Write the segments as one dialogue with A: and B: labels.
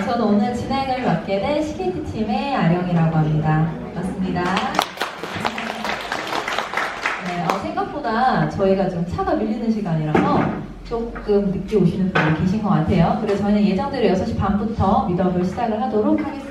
A: 저는 오늘 진행을 맡게 된 CKT 팀의 아령이라고 합니다. 반갑습니다. 네, 어, 생각보다 저희가 좀 차가 밀리는 시간이라서 조금 늦게 오시는 분이 계신 것 같아요. 그래서 저희는 예정대로 6시 반부터 미더업을 시작을 하도록 하겠습니다.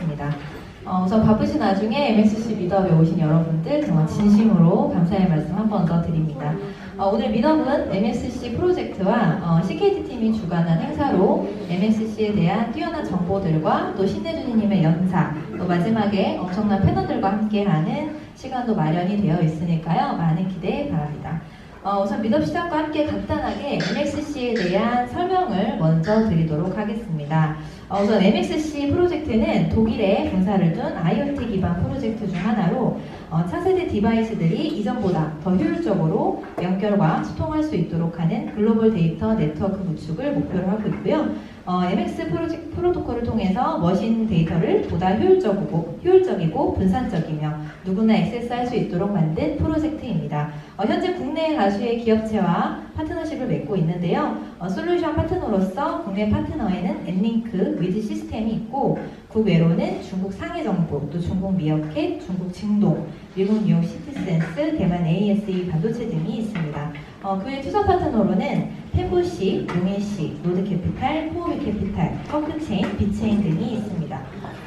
A: 어, 우선 바쁘신 와중에 MXC 미더업에 오신 여러분들 정말 진심으로 감사의 말씀 한 번 더 드립니다. 어, 오늘 미더업은 MSC 프로젝트와 어, CKT 팀이 주관한 행사로 MSC에 대한 뛰어난 정보들과 또 신내준이님의 연사, 또 마지막에 엄청난 패널들과 함께하는 시간도 마련이 되어 있으니까요. 많은 기대 바랍니다. 어, 우선 미덥 시작과 함께 간단하게 MXC에 대한 설명을 먼저 드리도록 하겠습니다. 어, 우선 MXC 프로젝트는 독일에 본사를 둔 IoT 기반 프로젝트 중 하나로 어, 차세대 디바이스들이 이전보다 더 효율적으로 연결과 소통할 수 있도록 하는 글로벌 데이터 네트워크 구축을 목표로 하고 있고요. 어, MX 프로젝, 프로토콜을 통해서 머신 데이터를 보다 효율적이고, 효율적이고 분산적이며 누구나 액세스할 수 있도록 만든 프로젝트입니다. 어, 현재 국내 가수의 기업체와 파트너십을 맺고 있는데요. 어, 솔루션 파트너로서 국내 파트너에는 엔링크 위즈 시스템이 있고 국외로는 중국 상해정보, 또 중국 미어캣, 중국 증동, 미국 뉴욕 시티센스, 대만 ASE 반도체 등이 있습니다. 어, 그외 투자 파트너로는 템보시, 용인시, 노드캐피탈, 포비캐피탈, 커크체인, 비체인 등이 있습니다.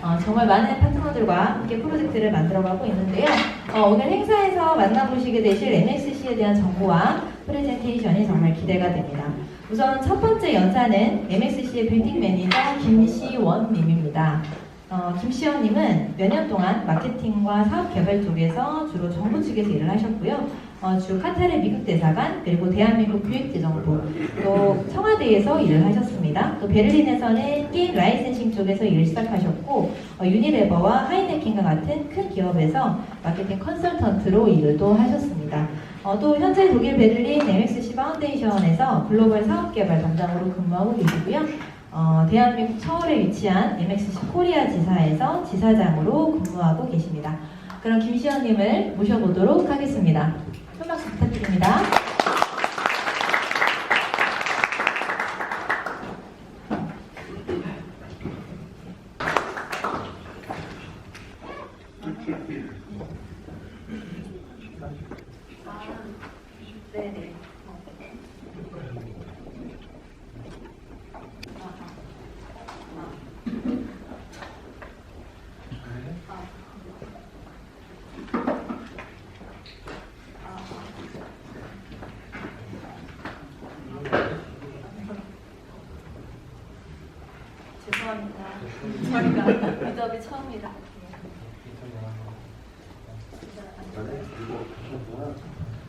A: 어, 정말 많은 파트너들과 함께 프로젝트를 만들어가고 있는데요. 어, 오늘 행사에서 만나보시게 되실 MXC에 대한 정보와 프레젠테이션이 정말 기대가 됩니다. 우선 첫 번째 연사는 MXC의 빌딩 매니저 김시원님입니다. 어, 김시원님은 몇 년 동안 마케팅과 사업 개발 쪽에서 주로 정부 측에서 일을 하셨고요. 어, 주 카타르 미국 대사관 그리고 대한민국 기획재정부 또 청와대에서 일을 하셨습니다. 또 베를린에서는 게임 라이센싱 쪽에서 일을 시작하셨고 어, 유니레버와 하이네켄과 같은 큰 기업에서 마케팅 컨설턴트로 일도 하셨습니다. 어, 또 현재 독일 베를린 MXC 파운데이션에서 글로벌 사업개발 담당으로 근무하고 계시고요. 어, 대한민국 서울에 위치한 MXC 코리아 지사에서 지사장으로 근무하고 계십니다. 그럼 김시현님을 모셔보도록 하겠습니다. 큰 박수 부탁드립니다. 네네. 죄송합니다. 저희가 미더비 처음이라.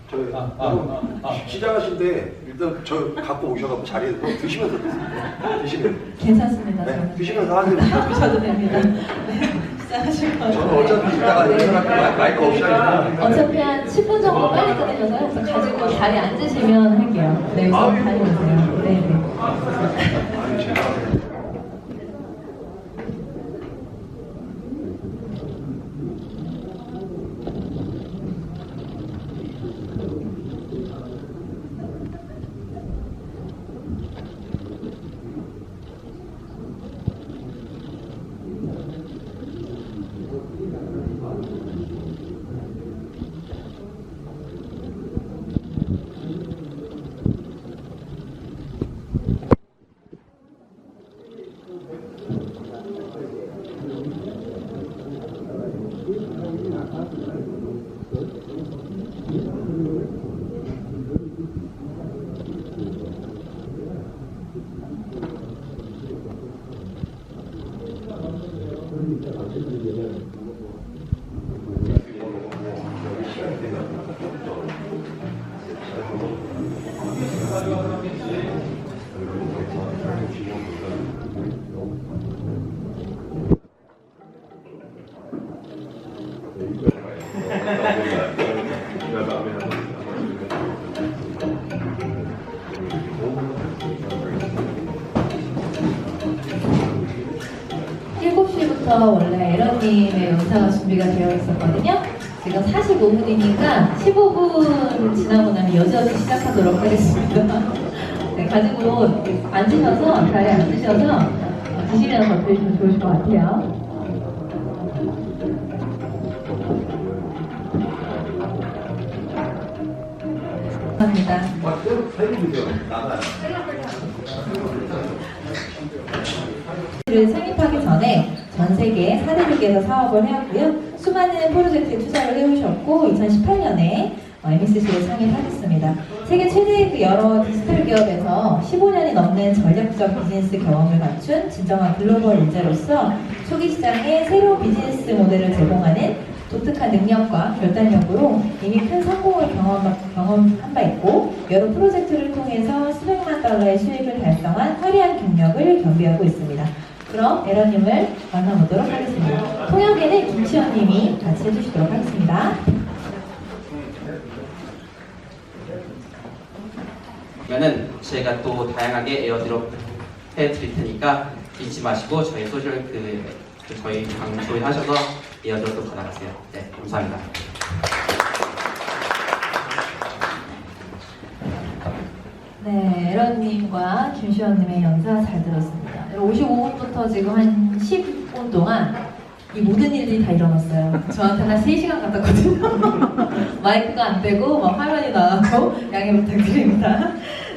B: 저
C: 아, 아, 아, 아.
B: 시작하신데 일단 저 갖고 오셔서 자리에 서 드시면서 드세요. 드시면
A: 괜찮습니다.
B: 네,
A: 저는.
B: 드시면서 하세요.
A: 보셔도 됩니다. 네, 시작하실 거예요.
B: 저는 어차피 이따가
A: 네.
B: 인사할 마이크 없이 하니까
A: 어차피 한 10분 정도 빨리 끝내셔서 그래서 가지고 자리에 앉으시면 할게요. 네, 우선 다녀오세요. 네, 네. 저 원래 에런님의 명사가 준비가 되어 있었거든요. 지금 45분이니까 15분 지나고 나면 여전히 시작하도록 하겠습니다. 네, 가지고 앉으셔서, 자리에 앉으셔서 드시면서 받으시면 좋으실 것 같아요. 감사합니다. 아, 네. 를 창립하기 전에 전 세계 4대 국에서 사업을 해왔고요. 수많은 프로젝트에 투자를 해오셨고 2018년에 MSC를 창립하셨습니다. 세계 최대의 그 여러 디지털 기업에서 15년이 넘는 전략적 비즈니스 경험을 갖춘 진정한 글로벌 인재로서 초기 시장에 새로운 비즈니스 모델을 제공하는 독특한 능력과 결단력으로 이미 큰 성공을 경험, 경험한 바 있고 여러 프로젝트를 통해서 수백만 달러의 수익을 달성한 화려한 경력을 겸비하고 있습니다. 그럼 에러님을 만나보도록 하겠습니다. 통역에는 김치현님이 같이 해주시도록 하겠습니다.
C: 그러면은 제가 또 다양하게 에어드롭 해드릴 테니까 잊지 마시고 저희 소셜 그, 그 저희 방 조인하셔서 에어드롭도 받아가세요. 네, 감사합니다.
A: 네, 에런님과 김시원님의 연사 잘 들었습니다. 55분부터 지금 한 10 분 동안 이 모든 일들이 다 일어났어요. 저한테는 한 3시간 같았거든요. 마이크가 안 되고, 막 화면이 나가고, 양해 부탁드립니다.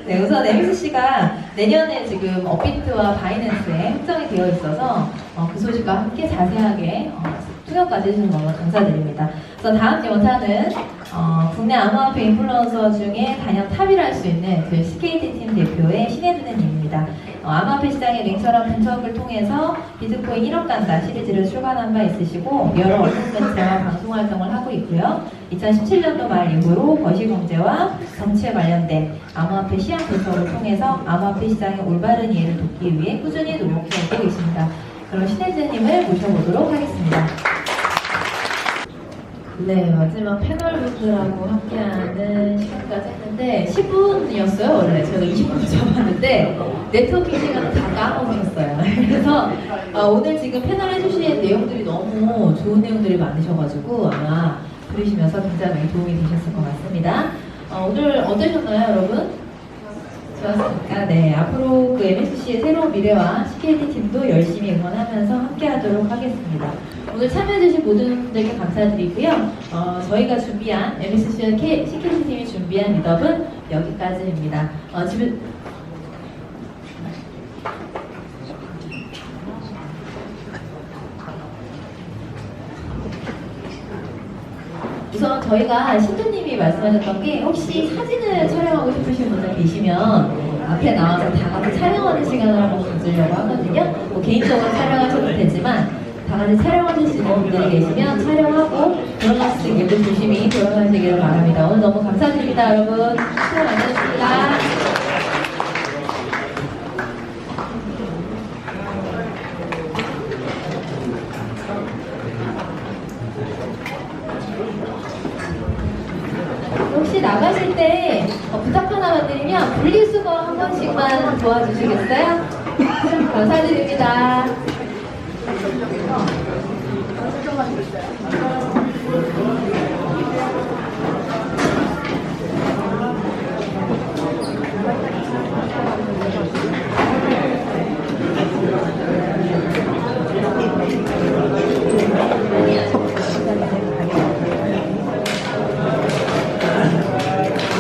A: 네, 우선 MSC가 내년에 지금 업비트와 바이낸스에 확정이 되어 있어서 어, 그 소식과 함께 자세하게 어, 통역까지 해주셔서 너무 감사드립니다. 그래서 다음 연사는 어, 국내 암호화폐 인플루언서 중에 단연 탑이라 할 수 있는 그 SKT 팀 대표의 신혜준님입니다. 어, 암호화폐 시장의 링처럼 분석을 통해서 비트코인 1억 간다 시리즈를 출간한 바 있으시고 여러 언론 매체와 방송 활동을 하고 있고요. 2017년도 말 이후로 거시경제와 정치에 관련된 암호화폐 시장 분석을 통해서 암호화폐 시장의 올바른 이해를 돕기 위해 꾸준히 노력해 오고 계십니다. 그럼 신혜진님을 모셔보도록 하겠습니다. 네, 마지막 패널분들하고 함께하는 시간까지 했는데 10분이었어요, 원래. 저희가 20분 잡았는데 네트워킹 시간을 다 까먹으셨어요. 그래서 어, 오늘 지금 패널 해주신 내용들이 너무 좋은 내용들이 많으셔가지고 아마 들으시면서 굉장히 도움이 되셨을 것 같습니다. 어, 오늘 어떠셨나요, 여러분? 좋았습니까? 네, 앞으로 그 MSC의 새로운 미래와 CKT 팀도 열심히 응원하면서 함께하도록 하겠습니다. 오늘 참여해주신 모든 분들께 감사드리고요. 어, 저희가 준비한 MSC와 CKT 팀이 준비한 미덕은 여기까지입니다. 어, 지금 우선 저희가 신부님이 말씀하셨던 게 혹시 사진을 촬영하고 싶으신 분들 계시면 앞에 나와서 다 같이 촬영하는 시간을 한번 가지려고 하거든요. 뭐 개인적으로 촬영하셔도 되지만 다 같이 촬영하실 수 있는 분들이 계시면 촬영하고 돌아가실 수 있게 조심히 돌아가시기를 바랍니다. 오늘 너무 감사드립니다, 여러분. 수고 많으셨습니다. 혹시 나가실 때 어, 부탁 하나만 드리면 분리수거 한 번씩만 도와주시겠어요? 감사드립니다.